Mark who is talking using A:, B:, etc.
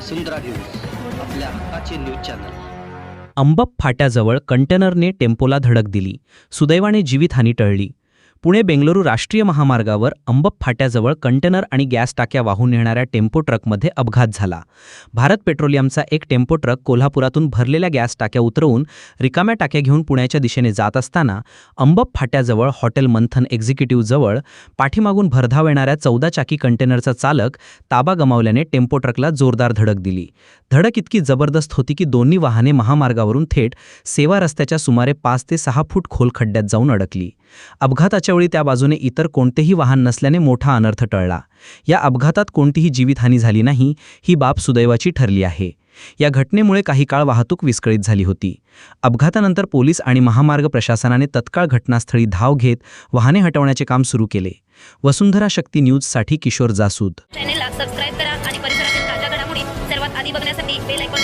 A: वसुंधरा news आपल्या हक्काचे news channel.
B: Ambap फाट्याजवळ कंटेनरने टेम्पोला धडक दिली. सुदैवाने जीवितहानी टळली. पुणे बेंगलुरू राष्ट्रीय महामार्गावर अंबप फाट्याजवळ कंटेनर आणि गॅस टाक्या वाहून नेणाऱ्या टेम्पो ट्रकमध्ये अपघात झाला. भारत पेट्रोलियमचा एक टेम्पो ट्रक कोल्हापुरातून भरलेल्या गॅस टाक्या उतरवून रिकाम्या टाक्या घेऊन पुण्याच्या दिशेने जात असताना अंबप फाट्याजवळ हॉटेल मंथन एक्झिक्युटिव्हजवळ पाठीमागून भरधाव येणाऱ्या चौदा चाकी कंटेनरचा चालक ताबा गमावल्याने टेम्पो ट्रकला जोरदार धडक दिली. धडक इतकी जबरदस्त होती की दोन्ही वाहने महामार्गावरून थेट सेवा रस्त्याच्या सुमारे पाच ते सहा फूट खोल खड्ड्यात जाऊन अडकली. अपघाताच्या वेळी त्या बाजूने इतर कोणतेही वाहन नसल्याने मोठा अनर्थ टळला. या अपघातात कोणतीही जीवितहानी झाली नाही ही बाब सुदैवाची ठरली आहे. या घटनेमुळे काही काळ वाहतूक विस्कळीत झाली होती. अपघातानंतर पोलीस आणि महामार्ग प्रशासनाने तत्काळ घटनास्थळी धाव घेत वाहने हटवण्याचे काम सुरू केले. वसुंधरा शक्ती न्यूजसाठी किशोर जासूद.
C: चॅनेलला सबस्क्राईब करा आणि परिसरातील ताज्या घडामोडी सर्वात आधी बघण्यासाठी बेल आयकॉन